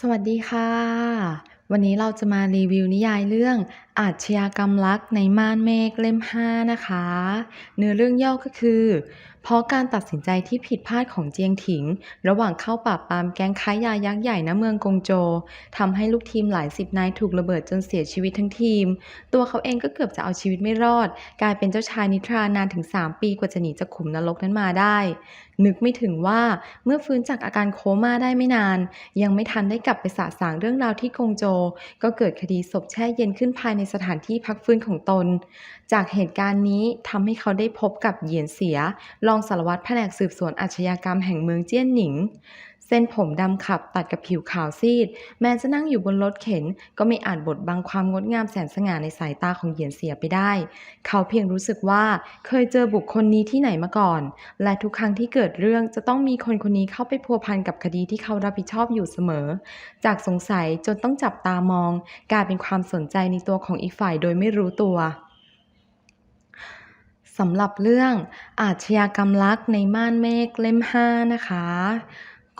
สวัสดีค่ะ วันนี้เราจะมารีวิวนิยายเรื่องอาชญากรรมลักในม่านเมฆเล่ม 5 นะคะ เนื้อเรื่องย่อก็คือ เพราะการตัดสินใจที่ผิดพลาดของเจียงถิง ระหว่างเข้าปราบปรามแก๊งค้ายายักษ์ใหญ่ณเมืองกงโจทำให้ลูกทีมหลายสิบนายถูกระเบิดจนเสียชีวิตทั้งทีม ตัวเขาเองก็เกือบจะเอาชีวิตไม่รอด กลายเป็นเจ้าชายนิทรานานถึง 3 ปีกว่าจะหนีจากขุมนรกนั้นมาได้ นึกไม่ถึงว่าเมื่อฟื้นจากอาการโคม่าได้ไม่นาน ยังไม่ทันได้กลับไปสะสางเรื่องราวที่กงโจ ก็เกิดคดีศพแช่เย็นขึ้นภายในสถานที่พักฟื้นของตน จากเหตุการณ์นี้ทำให้เขาได้พบกับเหยียนเสีย รองสารวัตรแผนกสืบสวนอาชญากรรมแห่งเมืองเจี้ยนหนิง เส้นผมดำขับตัดกับผิวขาวซีด แม้จะนั่งอยู่บนรถเข็น ก็ไม่อาจบดบังความงดงามแสนสง่าในสายตาของเหยียนเสียไปได้ เขาเพียงรู้สึกว่าเคยเจอบุคคลนี้ที่ไหนมาก่อน และทุกครั้งที่เกิดเรื่องจะต้องมีคนคนนี้เข้าไปพัวพันกับคดีที่เขารับผิดชอบอยู่เสมอ จากสงสัยจนต้องจับตามอง กลายเป็นความสนใจในตัวของอีกฝ่ายโดยไม่รู้ตัวสำหรับเรื่องอาชญากรรมลักในม่านเมฆเล่ม 5 นะคะ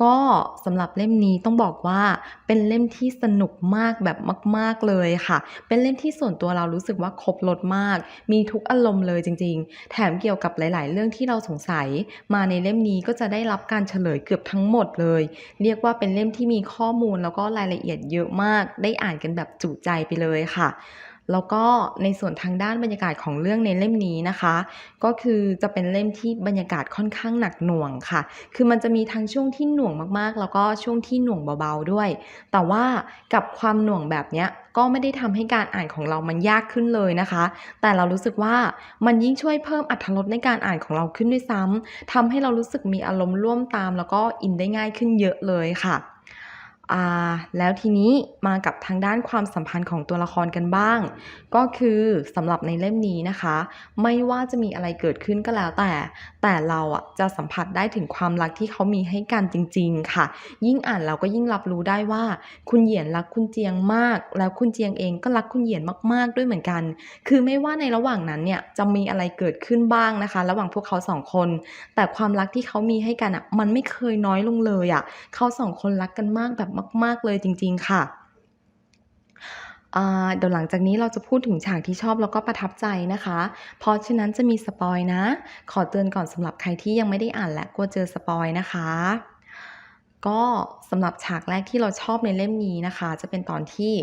ก็สำหรับเล่มนี้ต้องบอกว่าเป็นเล่มที่สนุกมากแบบมาก ๆเลยค่ะ เป็นเล่มที่ส่วนตัวเรารู้สึกว่าครบรสมาก มีทุกอารมณ์เลยจริง ๆ แถมเกี่ยวกับหลาย ๆ เรื่องที่เราสงสัย มาในเล่มนี้ก็จะได้รับการเฉลยเกือบทั้งหมดเลย เรียกว่าเป็นเล่มที่มีข้อมูลแล้วก็รายละเอียดเยอะมาก ได้อ่านกันแบบจุใจไปเลยค่ะ แล้วก็ในส่วนทางด้านบรรยากาศของเรื่องในเล่มนี้นะคะ ก็คือจะเป็นเล่มที่บรรยากาศค่อนข้างหนักหน่วงค่ะ คือมันจะมีทั้งช่วงที่หน่วงมากๆ แล้วก็ช่วงที่หน่วงเบาๆด้วย แต่ว่ากับความหน่วงแบบเนี้ยก็ไม่ได้ทำให้การอ่านของเรามันยากขึ้นเลยนะคะ แต่เรารู้สึกว่ามันยิ่งช่วยเพิ่มอรรถรสในการอ่านของเราขึ้นด้วยซ้ำทำให้เรารู้สึกมีอารมณ์ร่วมตาม แล้วก็อินได้ง่ายขึ้นเยอะเลยค่ะ แล้วทีนี้มากับทางด้านความสัมพันธ์ของตัวละครกันบ้าง ก็คือสำหรับในเล่มนี้นะคะ ไม่ว่าจะมีอะไรเกิดขึ้นก็แล้วแต่ แต่เราอะจะสัมผัสได้ถึงความรักที่เขามีให้กันจริง ๆ ค่ะ ยิ่งอ่านเราก็ยิ่งรับรู้ได้ว่า คุณเหยียนรักคุณเจียงมาก แล้วคุณเจียงเองก็รักคุณเหยียนมาก ๆ ด้วยเหมือนกัน คือไม่ว่าในระหว่างนั้นเนี่ยจะมีอะไรเกิดขึ้นบ้างนะคะ ระหว่างพวกเขาสองคน แต่ความรักที่เขามีให้กันอะมันไม่เคยน้อยลงเลยอะเขาสองคนรักกันมากแบบมาก ๆ เลยจริง ๆ ค่ะเดี๋ยวหลังจากนี้เราจะพูดถึงฉากที่ชอบแล้วก็ประทับใจนะคะ เพราะฉะนั้นจะมีสปอยนะ ขอเตือนก่อนสำหรับใครที่ยังไม่ได้อ่านและกลัวเจอสปอยนะคะ ก็สำหรับฉากแรกที่เราชอบในเล่มนี้นะคะ จะเป็นตอนที่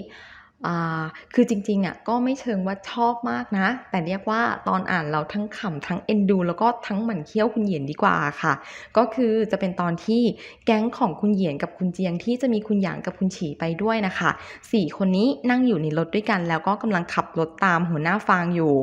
อ่า คือจริงๆอะก็ไม่เชิงว่าชอบมากนะ แต่เรียกว่าตอนอ่านเราทั้งขำทั้งเอ็นดู แล้วก็ทั้งหมั่นเคี้ยวคุณเหยียนดีกว่าค่ะ ก็คือจะเป็นตอนที่แก๊งของคุณเหยียนกับคุณเจียงที่จะมีคุณหยางกับคุณฉีไปด้วยนะค่ะ4คนนี้นั่งอยู่ในรถด้วยกันแล้วก็กำลังขับรถตามหัวหน้าฟางอยู่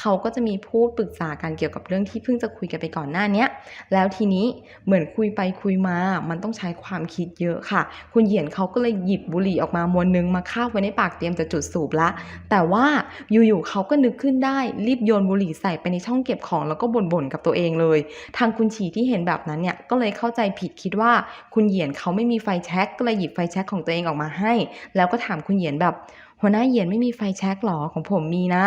เขาก็จะมีพูดปรึกษากันเกี่ยวกับเรื่องที่เพิ่งจะคุยกันไปก่อนหน้าเนี้แล้วทีนี้เหมือนคุยไปคุยมา มันต้องใช้ความคิดเยอะค่ะ คุณเหยียนเขาก็เลยหยิบบุหรี่ออกมามวนนึงมาคาบไว้ในปากเตรียมจะจุดสูบละ แต่ว่าอยู่ๆเขาก็นึกขึ้นได้รีบโยนบุหรี่ใส่ไปในช่องเก็บของแล้วก็บ่นๆกับตัวเองเลย ทางคุณฉีที่เห็นแบบนั้นเนี่ยก็เลยเข้าใจผิดคิดว่าคุณเหยียนเขาไม่มีไฟแช็กก็เลยหยิบไฟแช็กของตัวเองออกมาให้ แล้วก็ถามคุณเหยียนแบบหัวหน้าเหยียนไม่มีไฟแช็กหรอของผมมีนะ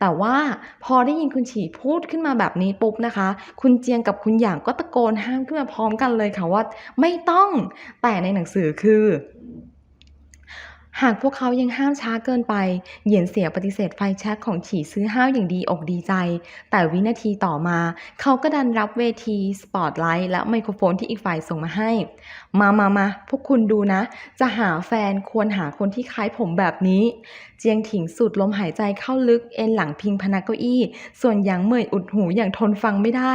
แต่ว่าพอได้ยินคุณฉีพูดขึ้นมาแบบนี้ปุ๊บนะคะ คุณเจียงกับคุณหยางก็ตะโกนห้ามขึ้นมาพร้อมกันเลยค่ะว่า ไม่ต้องแต่ในหนังสือคือ หากพวกเขายังห้ามช้าเกินไป เหยียนเสียปฏิเสธไฟแช็กของฉีซื้อห้าวอย่างดีอกดีใจ แต่วินาทีต่อมา เขาก็ดันรับเวที สปอตไลท์และไมโครโฟนที่อีกฝ่ายส่งมาให้ มามามาพวกคุณดูนะ จะหาแฟนควรหาคนที่คล้ายผมแบบนี้ เจียงถิงสูดลมหายใจเข้าลึกเอ็นหลังพิงพนักเก้าอี้ ส่วนหยางเหมยอุดหูอย่างทนฟังไม่ได้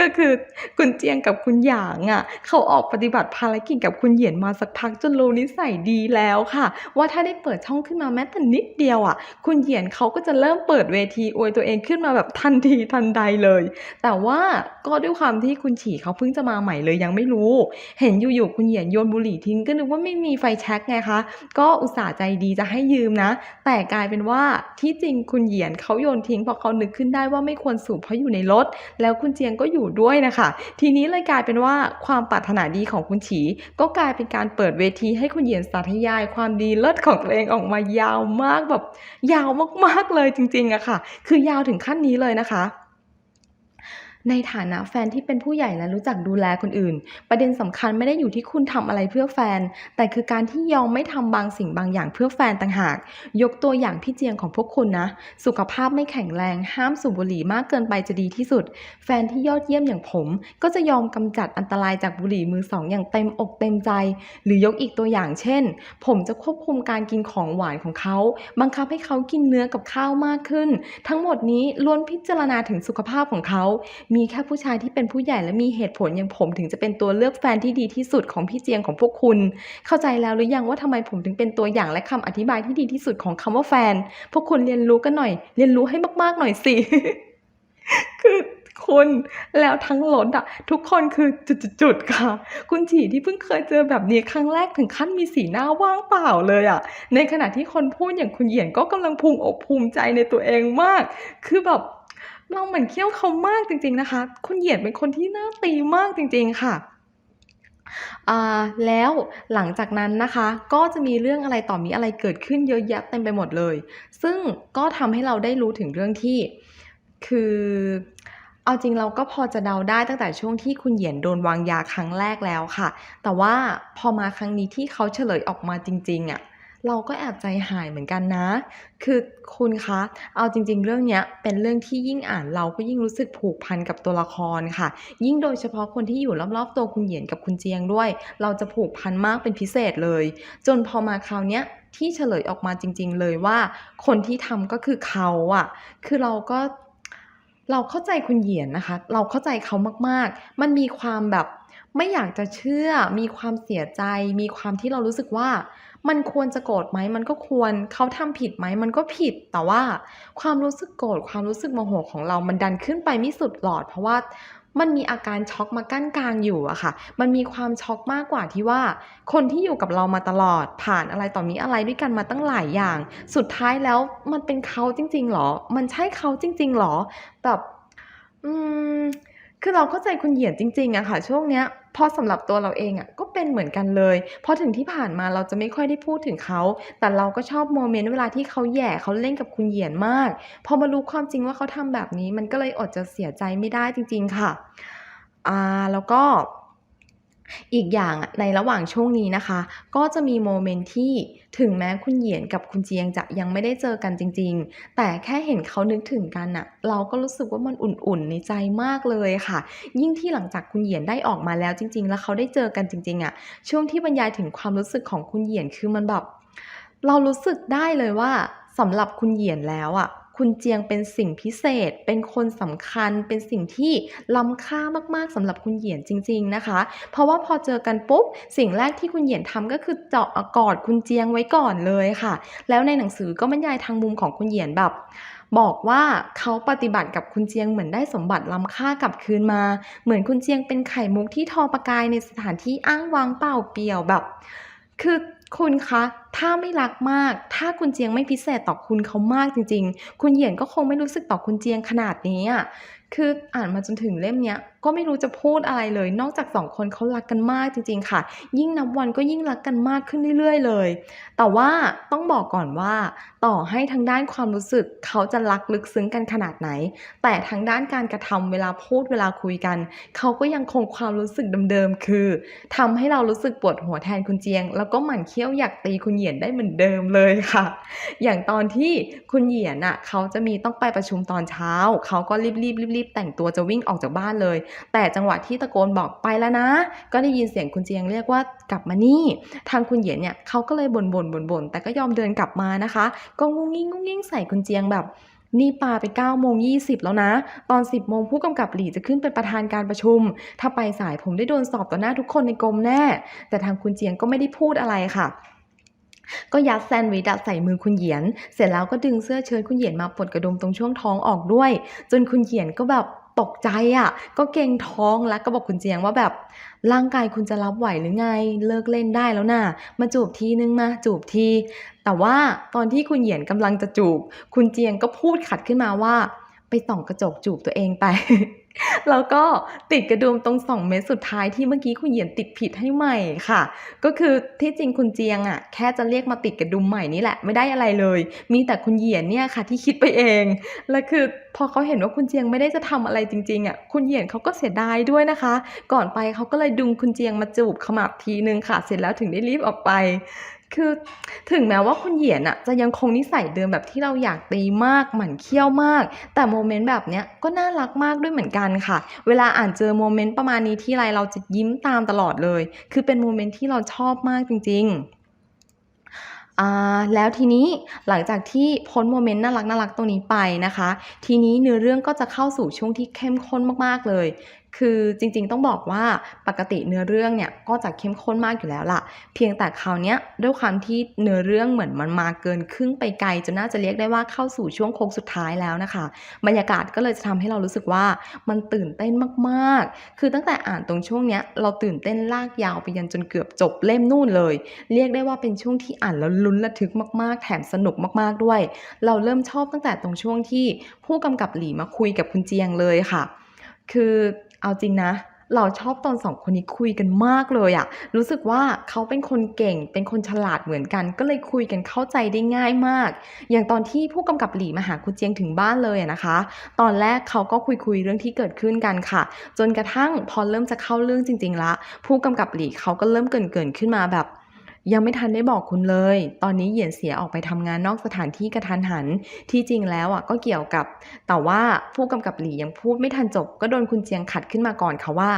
ก็คือคุณเจียงกับคุณหยางอะ เขาออกปฏิบัติภารกิจกับคุณเหยียนมาสักพักจนรู้นิสัยดีแล้วค่ะ ว่าถ้าได้เปิดช่องขึ้นมาแม้แต่นิดเดียวอะ คุณเหยียนเขาก็จะเริ่มเปิดเวทีอวยตัวเองขึ้นมาแบบทันทีทันใดเลย แต่ว่าก็ด้วยความที่คุณฉี่เขาเพิ่งจะมาใหม่เลยยังไม่รู้ เห็นอยู่ๆคุณเหยียนโยนบุหรี่ทิ้งก็นึกว่าไม่มีไฟแช็กไงคะก็อุตส่าห์ใจดีจะให้ยืมนะ แต่กลายเป็นว่าที่จริงคุณเหยียนเขาโยนทิ้งเพราะเขานึกขึ้นได้ว่าไม่ควรสูบเพราะอยู่ในรถแล้วคุณเจียงก็อยู่ด้วยนะคะ ทีนี้เลยกลายเป็นว่าความปรารถนาดีของคุณฉี ก็กลายเป็นการเปิดเวทีให้คุณเหยียนสาธยาย ความดีเลิศของตัวเองออกมายาวมากแบบ ยาวมากๆเลยจริงๆอะค่ะ คือยาวถึงขั้นนี้เลยนะคะ ในฐานะแฟนที่เป็นผู้ใหญ่และรู้จักดูแลคนอื่น ประเด็นสำคัญไม่ได้อยู่ที่คุณทำอะไรเพื่อแฟน แต่คือการที่ยอมไม่ทำบางสิ่งบางอย่างเพื่อแฟนต่างหาก ยกตัวอย่างพี่เจียงของพวกคุณนะ สุขภาพไม่แข็งแรง ห้ามสูบบุหรี่มากเกินไปจะดีที่สุด แฟนที่ยอดเยี่ยมอย่างผม ก็จะยอมกำจัดอันตรายจากบุหรี่มือสองอย่างเต็มอกเต็มใจ หรือยกอีกตัวอย่างเช่น ผมจะควบคุมการกินของหวานของเขาบังคับให้เขากินเนื้อกับข้าวมากขึ้น ทั้งหมดนี้ล้วนพิจารณาถึงสุขภาพของเขามีแค่ผู้ชายที่เป็นผู้ใหญ่และมีเหตุผลอย่างผมถึงจะเป็นตัวเลือกแฟนที่ดีที่สุดของพี่เจียงของพวกคุณ เข้าใจแล้วหรือยังว่าทำไมผมถึงเป็นตัวอย่างและคำอธิบายที่ดีที่สุดของคำว่าแฟน พวกคุณเรียนรู้กันหน่อย เรียนรู้ให้มาก ๆหน่อยสิ คือคุณแล้วทั้งรถอะทุกคนคือจุดๆค่ะ คุณฉีที่เพิ่งเคยเจอแบบนี้ครั้งแรกถึงขั้นมีสีหน้าว่างเปล่าเลยอะในขณะที่คนพูดอย่างคุณเหยียนก็กำลังภูมิอกภูมิใจในตัวเองมาก คือแบบ เราเหมือนเคี้ยวเขามากจริง ๆนะคะ คุณเหยียนเป็นคนที่น่าตีมากจริง ๆค่ะอ่าแล้วหลังจากนั้นนะคะก็จะมีเรื่องอะไรต่อมีอะไรเกิดขึ้นเยอะแยะเต็มไปหมดเลย ซึ่งก็ทำให้เราได้รู้ถึงเรื่องที่คือเอาจริงเราก็พอจะเดาได้ตั้งแต่ช่วงที่คุณเหยียนโดนวางยาครั้งแรกแล้วค่ะ แต่ว่าพอมาครั้งนี้ที่เขาเฉลยออกมาจริงๆอะ เราก็แอบใจหายเหมือนกันนะ คือคุณคะ เอาจริง ๆ เรื่องเนี้ยเป็นเรื่องที่ยิ่งอ่านเราก็ยิ่งรู้สึกผูกพันกับตัวละครค่ะ ยิ่งโดยเฉพาะคนที่อยู่รอบๆตัวคุณเหยียนกับคุณเจียงด้วย เราจะผูกพันมากเป็นพิเศษเลย จนพอมาคราวเนี้ยที่เฉลยออกมาจริง ๆ เลยว่า คนที่ทำก็คือเขาอะคือเราก็เราเข้าใจคุณเหยียนนะคะ เราเข้าใจเขามากๆ มันมีความแบบไม่อยากจะเชื่อ มีความเสียใจ มีความที่เรารู้สึกว่า มันควรจะโกรธไหมมันก็ควรเขาทำผิดไหมมันก็ผิด แต่ว่าความรู้สึกโกรธความรู้สึกโมโหของเรา มันดันขึ้นไปไม่สุดหลอด เพราะว่ามันมีอาการช็อกมากั้นกลางอยู่อะค่ะ มันมีความช็อกมากกว่าที่ว่า คนที่อยู่กับเรามาตลอดผ่านอะไรต่อมีอะไรด้วยกันมาตั้งหลายอย่าง สุดท้ายแล้วมันเป็นเขาจริง ๆหรอ มันใช่เขาจริง ๆหรอแบบ อืม คือเราเข้าใจคุณเหยียนจริง ๆอะค่ะ ช่วงเนี้ย เพราะสำหรับตัวเราเองอะก็เป็นเหมือนกันเลยเพราะถึงที่ผ่านมาเราจะไม่ค่อยได้พูดถึงเขา แต่เราก็ชอบโมเมนต์เวลาที่เขาแย่เขาเล่นกับคุณเหยียนมาก พอมารู้ความจริงว่าเขาทำแบบนี้ มันก็เลยอดจะเสียใจไม่ได้จริง ๆ ค่ะอ่าแล้วก็ อีกอย่างในระหว่างช่วงนี้นะคะ ก็จะมีโมเมนต์ที่ถึงแม้คุณเหยียนกับคุณเจียงจะยังไม่ได้เจอกันจริง ๆ แต่แค่เห็นเขานึกถึงกันน่ะเราก็รู้สึกว่ามันอุ่นๆในใจมากเลยค่ะ ยิ่งที่หลังจากคุณเหยียนได้ออกมาแล้วจริง ๆ แล้วเขาได้เจอกันจริง ๆอะช่วงที่บรรยายถึงความรู้สึกของคุณเหยียนคือมันแบบเรารู้สึกได้เลยว่าสำหรับคุณเหยียนแล้วอะ คุณเจียงเป็นสิ่งพิเศษ เป็นคนสำคัญ เป็นสิ่งที่ล้ำค่ามากๆสำหรับคุณเหยียนจริง ๆนะคะ เพราะว่าพอเจอกันปุ๊บ สิ่งแรกที่คุณเหยียนทำก็คือเจาะอกอดคุณเจียงไว้ก่อนเลยค่ะ แล้วในหนังสือก็บรรยายทางมุมของคุณเหยียนแบบบอกว่าเขาปฏิบัติกับคุณเจียงเหมือนได้สมบัติล้ำค่ากลับคืนมา เหมือนคุณเจียงเป็นไข่มุกที่ทอประกายในสถานที่อ้างว้างเปล่าเปลี่ยวแบบ คือ คุณคะ ถ้าไม่รักมาก ถ้าคุณเจียงไม่พิเศษต่อคุณเขามากจริง ๆ คุณเหยียนก็คงไม่รู้สึกต่อคุณเจียงขนาดนี้อะคืออ่านมาจนถึงเล่มเนี้ยก็ไม่รู้จะพูดอะไรเลย นอกจาก2คนเขารักกันมากจริง ๆ ค่ะ ยิ่งนับวันก็ยิ่งรักกันมากขึ้นเรื่อยๆ เลย แต่ว่าต้องบอกก่อนว่า ต่อให้ทางด้านความรู้สึกเขาจะรักลึกซึ้งกันขนาดไหน แต่ทางด้านการกระทำเวลาพูดเวลาคุยกัน เขาก็ยังคงความรู้สึกเดิมๆคือทำให้เรารู้สึกปวดหัวแทนคุณเจียง แล้วก็หมั่นเคี้ยวอยากตีคุณเหยียนได้เหมือนเดิมเลยค่ะ อย่างตอนที่คุณเหยียนน่ะเขาจะมีต้องไปประชุมตอนเช้า เขาก็รีบๆๆๆแต่งตัวจะวิ่งออกจากบ้านเลย แต่จังหวะที่ตะโกนบอกไปแล้วนะ ก็ได้ยินเสียงคุณเจียงเรียกว่ากลับมานี่ ทางคุณเหยียนเนี่ยเขาก็เลยบ่นๆๆๆแต่ก็ยอมเดินกลับมานะคะ ก็งุ้งงิ้งๆใส่คุณเจียงแบบนี่ปาไป9:20 แล้วนะ ตอน 10โมงผู้กำกับหลี่จะขึ้นเป็นประธานการประชุม ถ้าไปสายผมได้โดนสอบต่อหน้าทุกคนในกรมแน่ แต่ทางคุณเจียงก็ไม่ได้พูดอะไรค่ะ ก็ยัดแซนด์วิชใส่มือคุณเหยียน เสร็จแล้วก็ดึงเสื้อเชิ้ตคุณเหยียนมาปลดกระดุมตรงช่วงท้องออกด้วย จนคุณเหยียนก็แบบตกใจอะก็เกรงท้องแล้วก็บอกคุณเจียงว่าแบบ"ร่างกายคุณจะรับไหวหรือไง เลิกเล่นได้แล้วน่ะ มาจูบทีนึงมาจูบที"แต่ว่าตอนที่คุณเหยียนกำลังจะจูบ คุณเจียงก็พูดขัดขึ้นมาว่า"ไปส่องกระจกจูบตัวเองไป" แล้วก็ติดกระดุมตรง2เม็ดสุดท้ายที่เมื่อกี้คุณเหยียนติดผิดให้ใหม่ค่ะ ก็คือที่จริงคุณเจียงอะแค่จะเรียกมาติดกระดุมใหม่นี่แหละไม่ได้อะไรเลย มีแต่คุณเหยียนเนี่ยค่ะที่คิดไปเอง แล้วคือพอเขาเห็นว่าคุณเจียงไม่ได้จะทำอะไรจริงๆอะคุณเหยียนเขาก็เสียดายด้วยนะคะ ก่อนไปเขาก็เลยดึงคุณเจียงมาจูบขมับทีนึงค่ะ เสร็จแล้วถึงได้รีบออกไป คือถึงแม้ว่าคุณเหยียนอะจะยังคงนิสัยเดิมแบบที่เราอยากตีมากหมั่นเคี้ยวมาก แต่โมเมนต์แบบเนี้ยก็น่ารักมากด้วยเหมือนกันค่ะ เวลาอ่านเจอโมเมนต์ประมาณนี้ที่ไรเราจะยิ้มตามตลอดเลย คือเป็นโมเมนต์ที่เราชอบมากจริงๆอ่าแล้วทีนี้หลังจากที่พ้นโมเมนต์น่ารักๆตรงนี้ไปนะคะ ทีนี้เนื้อเรื่องก็จะเข้าสู่ช่วงที่เข้มข้นมากๆเลย คือจริงๆต้องบอกว่าปกติเนื้อเรื่องเนี่ยก็จะเข้มข้นมากอยู่แล้วล่ะ เพียงแต่คราวนี้ด้วยความที่เนื้อเรื่องเหมือนมันมาเกินครึ่งไปไกลจนน่าจะเรียกได้ว่าเข้าสู่ช่วงโค้งสุดท้ายแล้วนะคะ บรรยากาศก็เลยจะทำให้เรารู้สึกว่ามันตื่นเต้นมากๆ คือตั้งแต่อ่านตรงช่วงเนี้ยเราตื่นเต้นลากยาวไปยันจนเกือบจบเล่มนู่นเลย เรียกได้ว่าเป็นช่วงที่อ่านแล้วลุ้นระทึกมาก ๆ แถมสนุกมากๆด้วย เราเริ่มชอบตั้งแต่ตรงช่วงที่ผู้กำกับหลีมาคุยกับคุณเจียงเลยค่ะ คือ เอาจริงนะ เราชอบตอนสองคนนี้คุยกันมากเลยอะรู้สึกว่าเขาเป็นคนเก่ง เป็นคนฉลาดเหมือนกัน ก็เลยคุยกันเข้าใจได้ง่ายมาก อย่างตอนที่ผู้กำกับหลีมาหาคุณเจียงถึงบ้านเลยนะคะ ตอนแรกเขาก็คุยคุยเรื่องที่เกิดขึ้นกันค่ะ จนกระทั่งพอเริ่มจะเข้าเรื่องจริงๆละ ผู้กำกับหลีเขาก็เริ่มเกินเกินขึ้นมาแบบ ยังไม่ทันได้บอกคุณเลย ตอนนี้เหยียนเสียออกไปทำงานนอกสถานที่กระทันหัน ที่จริงแล้วอะก็เกี่ยวกับ แต่ว่าผู้กำกับหลียังพูดไม่ทันจบ ก็โดนคุณเจียงขัดขึ้นมาก่อนค่ะว่า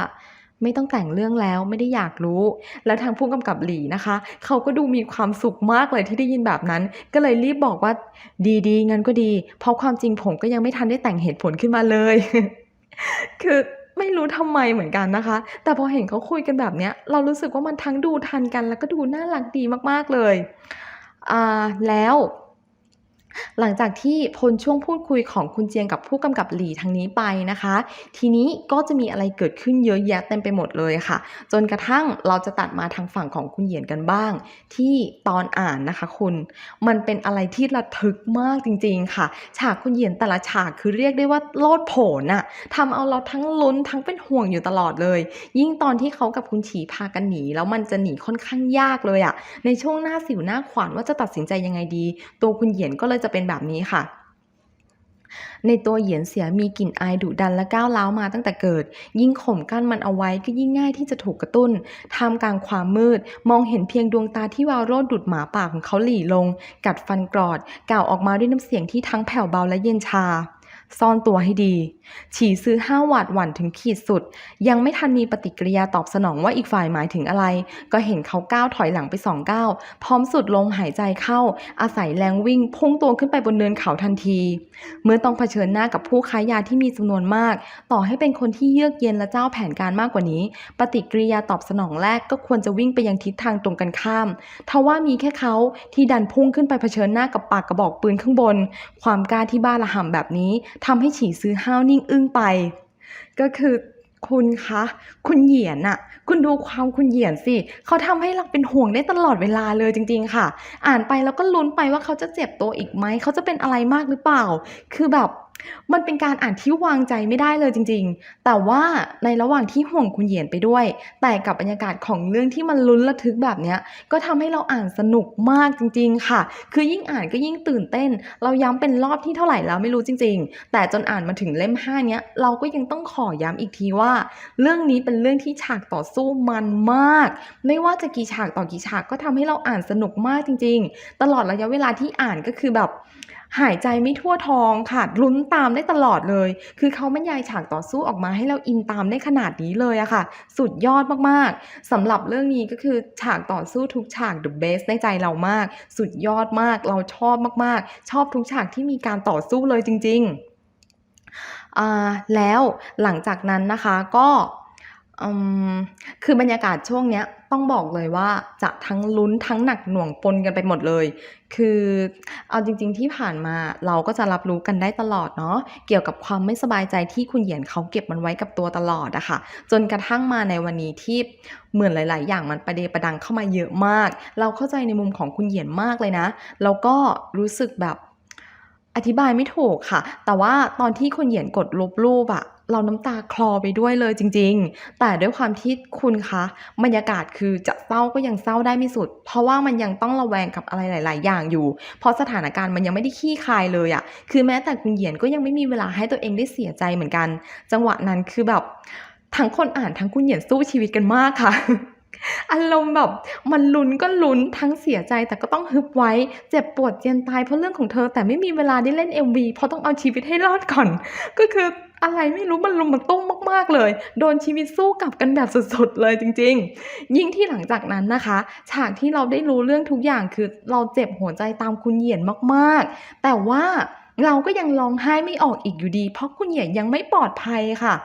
ไม่ต้องแต่งเรื่องแล้วไม่ได้อยากรู้ แล้วทางผู้กำกับหลีนะคะ เขาก็ดูมีความสุขมากเลยที่ได้ยินแบบนั้น ก็เลยรีบบอกว่า ดีๆงั้นก็ดี เพราะความจริงผมก็ยังไม่ทันได้แต่งเหตุผลขึ้นมาเลย คือ ไม่รู้ทำไมเหมือนกันนะคะ แต่พอเห็นเขาคุยกันแบบเนี้ย เรารู้สึกว่ามันทั้งดูทันกันแล้วก็ดูน่ารักดีมากๆเลยอ่าแล้ว หลังจากที่พ้นช่วงพูดคุยของคุณเจียงกับผู้กำกับหลีทางนี้ไปนะคะ ทีนี้ก็จะมีอะไรเกิดขึ้นเยอะแยะเต็มไปหมดเลยค่ะ จนกระทั่งเราจะตัดมาทางฝั่งของคุณเหยียนกันบ้าง ที่ตอนอ่านนะคะ คุณ มันเป็นอะไรที่ระทึกมากจริง ๆ ค่ะ ฉากคุณเหยียนแต่ละฉากคือเรียกได้ว่าโลดโผนอะทำเอาเราทั้งลุ้นทั้งเป็นห่วงอยู่ตลอดเลย ยิ่งตอนที่เขากับคุณฉีพากันหนีแล้วมันจะหนีค่อนข้างยากเลยอะในช่วงหน้าสิวหน้าขวานว่าจะตัดสินใจยังไงดี ตัวคุณเหยียนก็เลยจะเป็นแบบนี้ค่ะในตัวเหยียนเสียมีกลิ่นอายดุดันและก้าวร้าวมาตั้งแต่เกิด ยิ่งข่มกั้นมันเอาไว้ก็ยิ่งง่ายที่จะถูกกระตุ้นท่ามกลางความมืด มองเห็นเพียงดวงตาที่วาวโรดดุดหมาป่าของเขาหลี่ลง กัดฟันกรอด กล่าวออกมาด้วยน้ำเสียงที่ทั้งแผ่วเบาและเย็นชา ซ่อนตัวให้ดี ฉี่ซื้อห้าวหวาดหวั่นถึงขีดสุด ยังไม่ทันมีปฏิกิริยาตอบสนองว่าอีกฝ่ายหมายถึงอะไร ก็เห็นเขาก้าวถอยหลังไปสองก้าวพร้อมสุดลมหายใจเข้า อาศัยแรงวิ่ง พุ่งตัวขึ้นไปบนเนินเขาทันที เมื่อต้องเผชิญหน้ากับผู้ค้ายาที่มีจำนวนมาก ต่อให้เป็นคนที่เยือกเย็นและเจ้าแผนการมากกว่านี้ ปฏิกิริยาตอบสนองแรกก็ควรจะวิ่งไปยังทิศทางตรงกันข้ามทว่ามีแค่เขาที่ดันพุ่งขึ้นไปเผชิญหน้ากับปากกระบอกปืนข้างบน ความกล้าที่บ้าระห่ำแบบนี้ทำให้ฉี่ซื้อห้าวนิ่งอึ้งไป ก็คือคุณคะ คุณเหยียนอะคุณดูความคุณเหยียนสิ เขาทำให้เราเป็นห่วงได้ตลอดเวลาเลยจริง ๆ ค่ะ อ่านไปแล้วก็ลุ้นไปว่าเขาจะเจ็บตัวอีกไหม เขาจะเป็นอะไรมากหรือเปล่า คือแบบ มันเป็นการอ่านที่วางใจไม่ได้เลยจริง ๆ แต่ว่าในระหว่างที่ห่วงคุณเหยียนไปด้วย แต่กับบรรยากาศของเรื่องที่มันลุ้นระทึกแบบเนี้ย ก็ทำให้เราอ่านสนุกมากจริง ๆ ค่ะ คือยิ่งอ่านก็ยิ่งตื่นเต้น เราย้ำเป็นรอบที่เท่าไหร่แล้วไม่รู้จริง ๆ แต่จนอ่านมาถึงเล่มห้าเนี้ยเราก็ยังต้องขอย้ำอีกทีว่า เรื่องนี้เป็นเรื่องที่ฉากต่อสู้มันมาก ไม่ว่าจะกี่ฉากต่อกี่ฉากก็ทำให้เราอ่านสนุกมากจริง ๆ ตลอดระยะเวลาที่อ่านก็คือแบบ หายใจไม่ทั่วท้องค่ะลุ้นตามได้ตลอดเลย คือเขาบรรยายฉากต่อสู้ออกมาให้เราอินตามได้ขนาดนี้เลยอะค่ะ สุดยอดมากๆสำหรับเรื่องนี้ก็คือฉากต่อสู้ทุกฉาก the best ในใจเรามาก สุดยอดมากเราชอบมากๆ ชอบทุกฉากที่มีการต่อสู้เลยจริง ๆแล้วหลังจากนั้นนะคะก็ อืมคือบรรยากาศช่วงเนี้ยต้องบอกเลยว่าจะทั้งลุ้นทั้งหนักหน่วงปนกันไปหมดเลย คือเอาจริง ๆ ที่ผ่านมาเราก็จะรับรู้กันได้ตลอดเนาะเกี่ยวกับความไม่สบายใจที่คุณเหยียนเขาเก็บมันไว้กับตัวตลอดอะค่ะ จนกระทั่งมาในวันนี้ที่เหมือนหลาย ๆ อย่างมันประเดประดังเข้ามาเยอะมาก เราเข้าใจในมุมของคุณเหยียนมากเลยนะแล้วก็รู้สึกแบบ อธิบายไม่ถูกค่ะ แต่ว่าตอนที่คุณเหยียนกดลบรูปอะเราน้ำตาคลอไปด้วยเลยจริง ๆ แต่ด้วยความที่คุณคะบรรยากาศคือจะเศร้าก็ยังเศร้าได้ไม่สุด เพราะว่ามันยังต้องระแวงกับอะไรหลาย ๆ อย่างอยู่ เพราะสถานการณ์มันยังไม่ได้คลี่คลายเลยอะคือแม้แต่คุณเหยียนก็ยังไม่มีเวลาให้ตัวเองได้เสียใจเหมือนกัน จังหวะนั้นคือแบบทั้งคนอ่านทั้งคุณเหยียนสู้ชีวิตกันมากค่ะ อารมณ์แบบมันลุ้นก็ลุ้นทั้งเสียใจแต่ก็ต้องฮึบไว้ เจ็บปวดเจียนตายเพราะเรื่องของเธอ แต่ไม่มีเวลาได้เล่น MV เพราะต้องเอาชีวิตให้รอดก่อน ก็คืออะไรไม่รู้มันลุมมันตุ้มมาก ๆ เลย โดนชีวิตสู้กลับกันแบบสุด ๆ เลยจริง ๆ ยิ่งที่หลังจากนั้นนะคะ ฉากที่เราได้รู้เรื่องทุกอย่างคือเราเจ็บหัวใจตามคุณเหยียนมากๆ แต่ว่าเราก็ยังร้องไห้ไม่ออกอีกอยู่ดี เพราะคุณเหยียนยังไม่ปลอดภัยค่ะ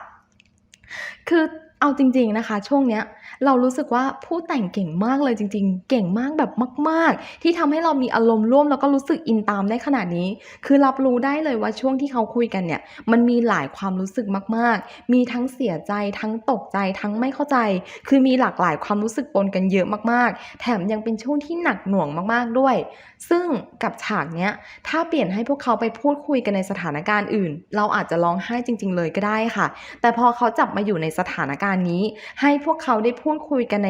คือ เอาจริง ๆนะคะ ช่วงเนี้ยเรารู้สึกว่าผู้แต่งเก่งมากเลยจริง ๆ เก่งมากแบบมาก ๆ ที่ทำให้เรามีอารมณ์ร่วมแล้วก็รู้สึกอินตามได้ขนาดนี้ คือรับรู้ได้เลยว่าช่วงที่เขาคุยกันเนี่ย มันมีหลายความรู้สึกมาก ๆ มีทั้งเสียใจทั้งตกใจทั้งไม่เข้าใจ คือมีหลากหลายความรู้สึกปนกันเยอะมาก ๆ แถมยังเป็นช่วงที่หนักหน่วงมาก ๆ ด้วย ซึ่งกับฉากเนี้ยถ้าเปลี่ยนให้พวกเขาไปพูดคุยกันในสถานการณ์อื่น เราอาจจะร้องไห้จริง ๆ เลยก็ได้ค่ะ แต่พอเขาจับมาอยู่ในสถานการณ์นี้ ให้พวกเขาได้พูดคุยกันใน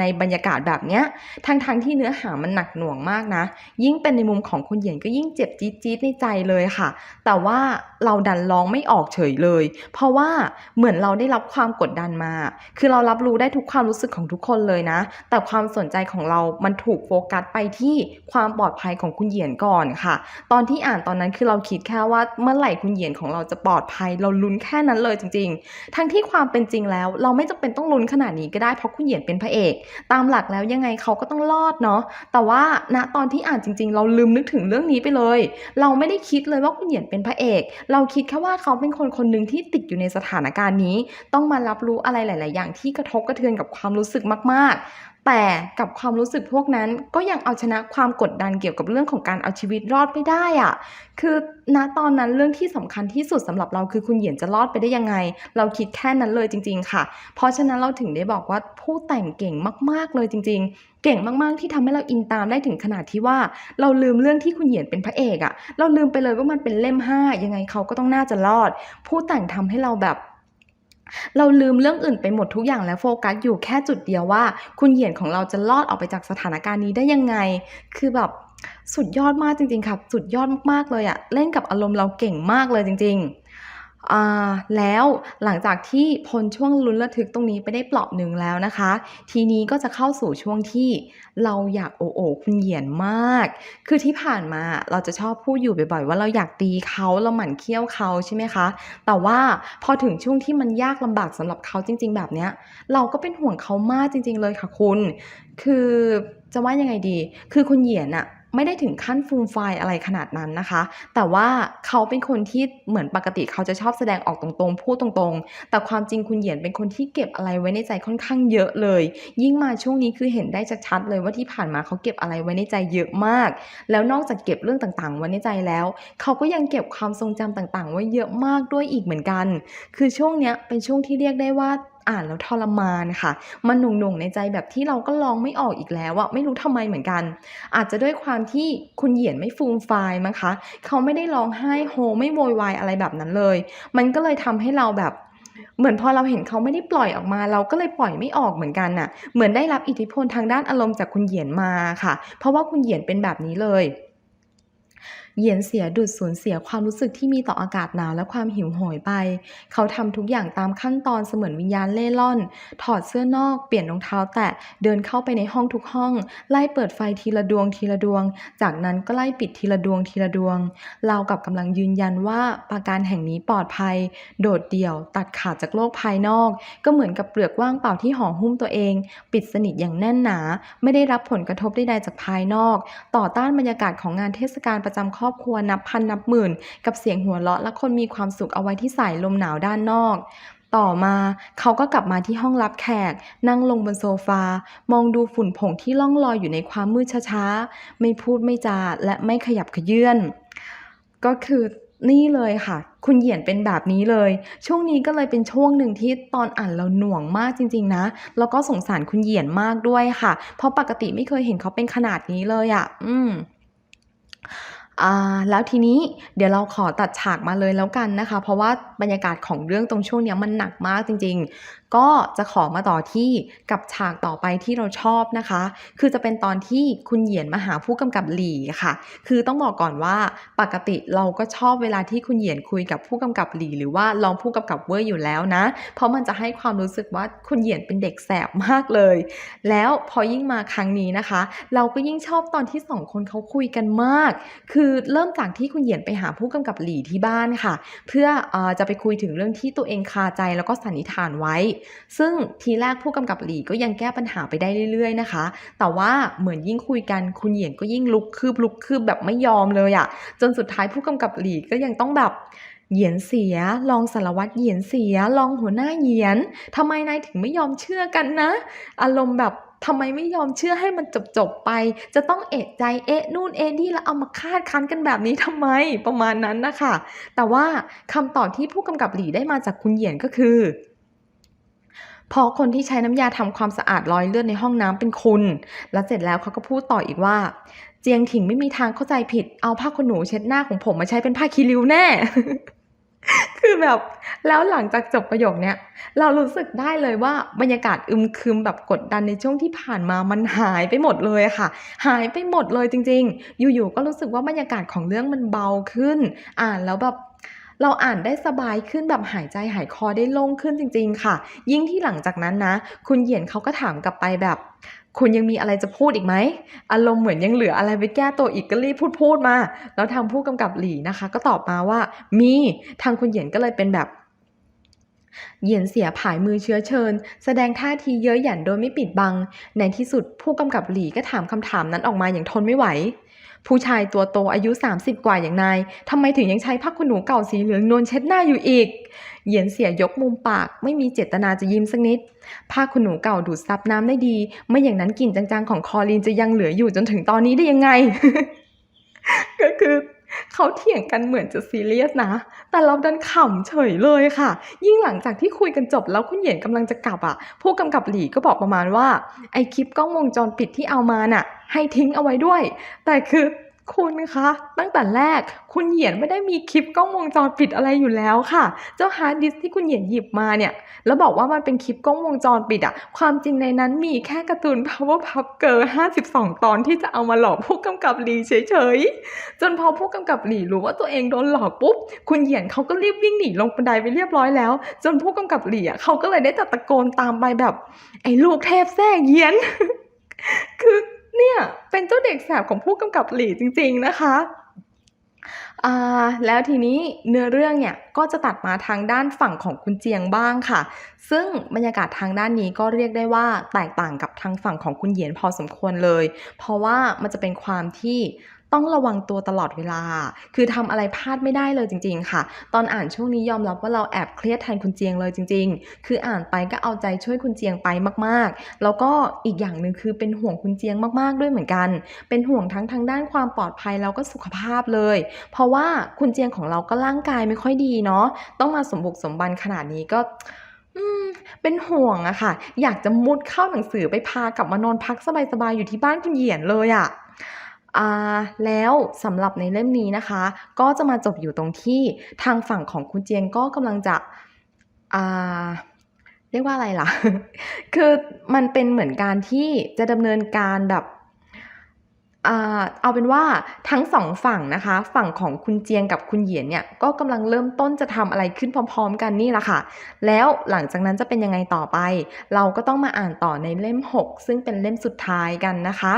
ในบรรยากาศแบบเนี้ยทั้งๆที่เนื้อหามันหนักหน่วงมากนะ ยิ่งเป็นในมุมของคุณเหยียนก็ยิ่งเจ็บจี๊ดในใจเลยค่ะ แต่ว่า เราดันร้องไม่ออกเฉยเลย เพราะว่าเหมือนเราได้รับความกดดันมา คือเรารับรู้ได้ทุกความรู้สึกของทุกคนเลยนะ แต่ความสนใจของเรา มันถูกโฟกัสไปที่ความปลอดภัยของคุณเหยียนก่อนค่ะ ตอนที่อ่านตอนนั้นคือเราคิดแค่ว่าเมื่อไหร่คุณเหยียนของเราจะปลอดภัย เราลุ้นแค่นั้นเลยจริง ๆ ทั้งที่ความเป็นจริงแล้ว เราไม่จำเป็นต้องลุ้นขนาดนี้ก็ได้เพราะคุณเหยียนเป็นพระเอก ตามหลักแล้วยังไงเขาก็ต้องรอดเนาะ แต่ว่าณตอนที่อ่านจริง ๆ เราลืมนึกถึงเรื่องนี้ไปเลย เราไม่ได้คิดเลยว่าคุณเหยียนเป็นพระเอกเราคิดแค่ว่าเขาเป็นคนคนหนึ่งที่ติดอยู่ในสถานการณ์นี้ ต้องมารับรู้อะไรหลาย ๆ อย่างที่กระทบกระเทือนกับความรู้สึกมาก ๆ แต่กับความรู้สึกพวกนั้นก็ยังเอาชนะความกดดันเกี่ยวกับเรื่องของการเอาชีวิตรอดไม่ได้อะคือณตอนนั้นเรื่องที่สำคัญที่สุดสำหรับเราคือคุณเหยียนจะรอดไปได้ยังไง เราคิดแค่นั้นเลยจริง ๆ ค่ะ เพราะฉะนั้นเราถึงได้บอกว่าผู้แต่งเก่งมาก ๆเลยจริง ๆ เก่งมากๆที่ทำให้เราอินตามได้ถึงขนาดที่ว่า เราลืมเรื่องที่คุณเหยียนเป็นพระเอกอะเราลืมไปเลยว่ามันเป็นเล่ม5ยังไงเขาก็ต้องน่าจะรอด ผู้แต่งทำให้เราแบบ เราลืมเรื่องอื่นไปหมดทุกอย่างแล้วโฟกัสอยู่แค่จุดเดียวว่า คุณเหยียนของเราจะรอดออกไปจากสถานการณ์นี้ได้ยังไง คือแบบสุดยอดมากจริง ๆค่ะ สุดยอดมากๆเลยอะเล่นกับอารมณ์เราเก่งมากเลยจริง ๆ แล้วหลังจากที่พ้นช่วงลุ้นระทึกตรงนี้ไปได้เปราะหนึ่งแล้วนะคะ ทีนี้ก็จะเข้าสู่ช่วงที่เราอยากโอโอคุณเหยียนมาก คือที่ผ่านมาเราจะชอบพูดอยู่บ่อยๆว่าเราอยากตีเขาเราหมั่นเคี้ยวเขาใช่ไหมคะ แต่ว่าพอถึงช่วงที่มันยากลำบากสำหรับเขาจริง ๆ แบบเนี้ย เราก็เป็นห่วงเขามากจริง ๆ เลยค่ะคุณ คือจะว่ายังไงดี คือคุณเหยียนน่ะ ไม่ได้ถึงขั้นฟูมไฟอะไรขนาดนั้นนะคะ แต่ว่าเขาเป็นคนที่เหมือนปกติเขาจะชอบแสดงออกตรงๆ พูดตรงๆ แต่ความจริงคุณเหยียนเป็นคนที่เก็บอะไรไว้ในใจค่อนข้างเยอะเลย ยิ่งมาช่วงนี้คือเห็นได้ชัดๆเลยว่าที่ผ่านมาเขาเก็บอะไรไว้ในใจเยอะมาก แล้วนอกจากเก็บเรื่องต่างๆไว้ในใจแล้ว เขาก็ยังเก็บความทรงจำต่างๆ ไว้เยอะมากด้วยอีกเหมือนกัน คือช่วงเนี้ยเป็นช่วงที่เรียกได้ว่า อ่านแล้วทรมานค่ะ มันหน่งๆในใจแบบที่เราก็ร้องไม่ออกอีกแล้วอะไม่รู้ทำไมเหมือนกัน อาจจะด้วยความที่คุณเหยียนไม่ฟูมฟายมั้งคะเขาไม่ได้ร้องไห้โฮไม่โวยวายอะไรแบบนั้นเลย มันก็เลยทำให้เราแบบเหมือนพอเราเห็นเขาไม่ได้ปล่อยออกมา เราก็เลยปล่อยไม่ออกเหมือนกันน่ะ เหมือนได้รับอิทธิพลทางด้านอารมณ์จากคุณเหยียนมาค่ะ เพราะว่าคุณเหยียนเป็นแบบนี้เลย เหยียนเสียดุจสูญเสียความรู้สึกที่มีต่ออากาศหนาวและความหิวโหยไป เขาทำทุกอย่างตามขั้นตอนเสมือนวิญญาณเล่ร่อน ถอดเสื้อนอกเปลี่ยนรองเท้าแตะเดินเข้าไปในห้องทุกห้อง ไล่เปิดไฟทีละดวงทีละดวง จากนั้นก็ไล่ปิดทีละดวงทีละดวงเรากับกำลังยืนยันว่าปราการแห่งนี้ปลอดภัย โดดเดี่ยวตัดขาดจากโลกภายนอก ก็เหมือนกับเปลือกว่างเปล่าที่ห่อหุ้มตัวเอง ปิดสนิทอย่างแน่นหนา ไม่ได้รับผลกระทบใดๆจากภายนอก ต่อต้านบรรยากาศของงานเทศกาลประจำครอบครัวนับพันนับหมื่น กับเสียงหัวเราะและคนมีความสุขเอาไว้ที่สายลมหนาวด้านนอก ต่อมาเขาก็กลับมาที่ห้องรับแขก นั่งลงบนโซฟา มองดูฝุ่นผงที่ล่องลอยอยู่ในความมืดช้าๆ ไม่พูดไม่จาและไม่ขยับขยื่นก็คือนี่เลยค่ะ คุณเหยียนเป็นแบบนี้เลย ช่วงนี้ก็เลยเป็นช่วงหนึ่งที่ตอนอ่านเราหน่วงมากจริง ๆ นะ แล้วก็สงสารคุณเหยียนมากด้วยค่ะ เพราะปกติไม่เคยเห็นเขาเป็นขนาดนี้เลยอะอืมอ่า แล้วทีนี้เดี๋ยวเราขอตัดฉากมาเลยแล้วกันนะคะ เพราะว่าบรรยากาศของเรื่องตรงช่วงเนี้ยมันหนักมากจริง ๆ ก็จะขอมาต่อที่กับฉากต่อไปที่เราชอบนะคะ คือจะเป็นตอนที่คุณเหยียนมาหาผู้กำกับหลี่ค่ะ คือต้องบอกก่อนว่าปกติเราก็ชอบเวลาที่คุณเหยียนคุยกับผู้กำกับหลี่หรือว่ารองผู้กำกับเว่ยอยู่แล้วนะ เพราะมันจะให้ความรู้สึกว่าคุณเหยียนเป็นเด็กแสบมากเลย แล้วพอยิ่งมาครั้งนี้นะคะ เราก็ยิ่งชอบตอนที่สองคนเขาคุยกันมาก คือือเริ่มจากที่คุณเหยียนไปหาผู้กำกับหลี่ที่บ้านค่ะ เพื่ออจะไปคุยถึงเรื่องที่ตัวเองคาใจแล้วก็สันนิษฐานไว้ ซึ่งทีแรกผู้กำกับหลี่ก็ยังแก้ปัญหาไปได้เรื่อย ๆนะคะ แต่ว่าเหมือนยิ่งคุยกันคุณเหยียนก็ยิ่งลุกคืบลุกคืบแบบไม่ยอมเลยอะจนสุดท้ายผู้กำกับหลี่ก็ยังต้องแบบเหยียนเสียรองสารวัตรเหยียนเสียรองหัวหน้าเหยียนทำไมนายถึงไม่ยอมเชื่อกันนะ อารมณ์แบบ ทำไมไม่ยอมเชื่อให้มันจบๆไป จะต้องเอะใจเอ๊ะนู่นเอ๊ะนี่แล้วเอามาคาดคั้นกันแบบนี้ทำไมประมาณนั้นนะคะแต่ว่าคำตอบที่ผู้กำกับหลี่ได้มาจากคุณเหยียนก็คือพราะคนที่ใช้น้ำยาทำความสะอาดรอยเลือดในห้องน้ำเป็นคุณ แล้วเสร็จแล้วเขาก็พูดต่ออีกว่า เจียงถิงไม่มีทางเข้าใจผิด เอาผ้าขนหนูเช็ดหน้าของผมมาใช้เป็นผ้าคีริ้วแน่ คือแบบแล้วหลังจากจบประโยคเนี้ยเรารู้สึกได้เลยว่าบรรยากาศอึมครึมแบบกดดันในช่วงที่ผ่านมามันหายไปหมดเลยค่ะ หายไปหมดเลยจริง ๆ อยู่ๆก็รู้สึกว่าบรรยากาศของเรื่องมันเบาขึ้น อ่านแล้วแบบเราอ่านได้สบายขึ้นแบบหายใจหายคอได้โล่งขึ้นจริง ๆ ค่ะ ยิ่งที่หลังจากนั้นนะ คุณเหยียนเขาก็ถามกลับไปแบบ คุณยังมีอะไรจะพูดอีกไหม อารมณ์เหมือนยังเหลืออะไรไปแก้ตัวอีกก็รีบพูดพูดมา แล้วทางผู้กำกับหลี่นะคะ ก็ตอบมาว่ามีทางคุณเหยียนก็เลยเป็นแบบเหยียนเสียผายมือเชื้อเชิญ แสดงท่าทีเย้ยหยันโดยไม่ปิดบัง ในที่สุดผู้กำกับหลี่ก็ถามคำถามนั้นออกมาอย่างทนไม่ไหว ผู้ชายตัวโตอายุ 30 กว่าอย่างนายทำไมถึงยังใช้ผ้าขนหนูเก่าสีเหลืองนวลเช็ดหน้าอยู่อีก เหยียนเสียยกมุมปาก ไม่มีเจตนาจะยิ้มสักนิด ผ้าขนหนูเก่าดูดซับน้ำได้ดี ไม่อย่างนั้นกลิ่นจางๆของคอรีนจะยังเหลืออยู่จนถึงตอนนี้ได้ยังไง ก็คือ เขาเถียงกันเหมือนจะซีเรียสนะ แต่เราดันขำเฉยเลยค่ะ ยิ่งหลังจากที่คุยกันจบแล้วคุณเหยียนกำลังจะกลับอะ ผู้กำกับหลีก็บอกประมาณว่า ไอคลิปกล้องวงจรปิดที่เอามาน่ะ ให้ทิ้งเอาไว้ด้วย แต่คือ คุณคะตั้งแต่แรกคุณเหยียนไม่ได้มีคลิปกล้องวงจรปิดอะไรอยู่แล้วค่ะ เจ้าฮาร์ดดิสที่คุณเหยียนหยิบมาเนี่ย แล้วบอกว่ามันเป็นคลิปกล้องวงจรปิดอะความจริงในนั้นมีแค่การ์ตูน Powerpuff Girl 52 ตอนที่จะเอามาหลอกผู้กำกับหลีเฉยๆ จนพอผู้กำกับหลีรู้ว่าตัวเองโดนหลอกปุ๊บ คุณเหยียนเขาก็รีบวิ่งหนีลงบันไดไปเรียบร้อยแล้ว จนผู้กำกับหลีอะเขาก็เลยได้ต่ตะโกนตามไปแบบ ไอ้ลูกเทพแท้เหยียน คือ เนี่ยเป็นเจ้าเด็กแสบของผู้กำกับหลีจริง ๆนะคะแล้วทีนี้เนื้อเรื่องเนี่ยก็จะตัดมาทางด้านฝั่งของคุณเจียงบ้างค่ะ ซึ่งบรรยากาศทางด้านนี้ก็เรียกได้ว่าแตกต่างกับทางฝั่งของคุณเหยียนพอสมควรเลย เพราะว่ามันจะเป็นความที่ ต้องระวังตัวตลอดเวลา คือทำอะไรพลาดไม่ได้เลยจริง ๆ ค่ะ ตอนอ่านช่วงนี้ยอมรับว่าเราแอบเครียดแทนคุณเจียงเลยจริง ๆ คืออ่านไปก็เอาใจช่วยคุณเจียงไปมากๆ แล้วก็อีกอย่างหนึ่งคือเป็นห่วงคุณเจียงมากๆด้วยเหมือนกัน เป็นห่วงทั้งทางด้านความปลอดภัยแล้วก็สุขภาพเลย เพราะว่าคุณเจียงของเราก็ร่างกายไม่ค่อยดีเนาะ ต้องมาสมบุกสมบันขนาดนี้ก็เป็นห่วงอะค่ะ อยากจะมุดเข้าหนังสือไปพากลับมานอนพักสบายๆอยู่ที่บ้านคุณเหยียนเลยอะ แล้วสำหรับในเล่มนี้นะคะ ก็จะมาจบอยู่ตรงที่ทางฝั่งของคุณเจียงก็กำลังจะเรียกว่าอะไรล่ะ คือมันเป็นเหมือนการที่จะดำเนินการแบบเอาเป็นว่าทั้งสองฝั่งนะคะ ฝั่งของคุณเจียงกับคุณเหยียนเนี่ยก็กำลังเริ่มต้นจะทำอะไรขึ้นพร้อม ๆ กันนี่แหละค่ะ แล้วหลังจากนั้นจะเป็นยังไงต่อไป เราก็ต้องมาอ่านต่อในเล่ม 6 ซึ่งเป็นเล่มสุดท้ายกันนะคะ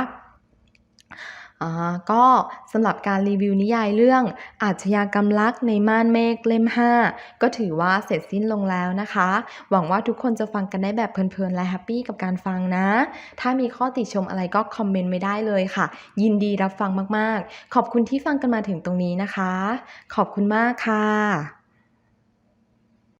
ก็สำหรับการรีวิวนิยายเรื่องอาชญากรรมลักในม่านเมฆเล่ม 5 ก็ถือว่าเสร็จสิ้นลงแล้วนะคะ หวังว่าทุกคนจะฟังกันได้แบบเพลินๆ และแฮปปี้กับการฟังนะ ถ้ามีข้อติชมอะไรก็คอมเมนต์ไม่ได้เลยค่ะ ยินดีรับฟังมากๆ ขอบคุณที่ฟังกันมาถึงตรงนี้นะคะ ขอบคุณมากค่ะ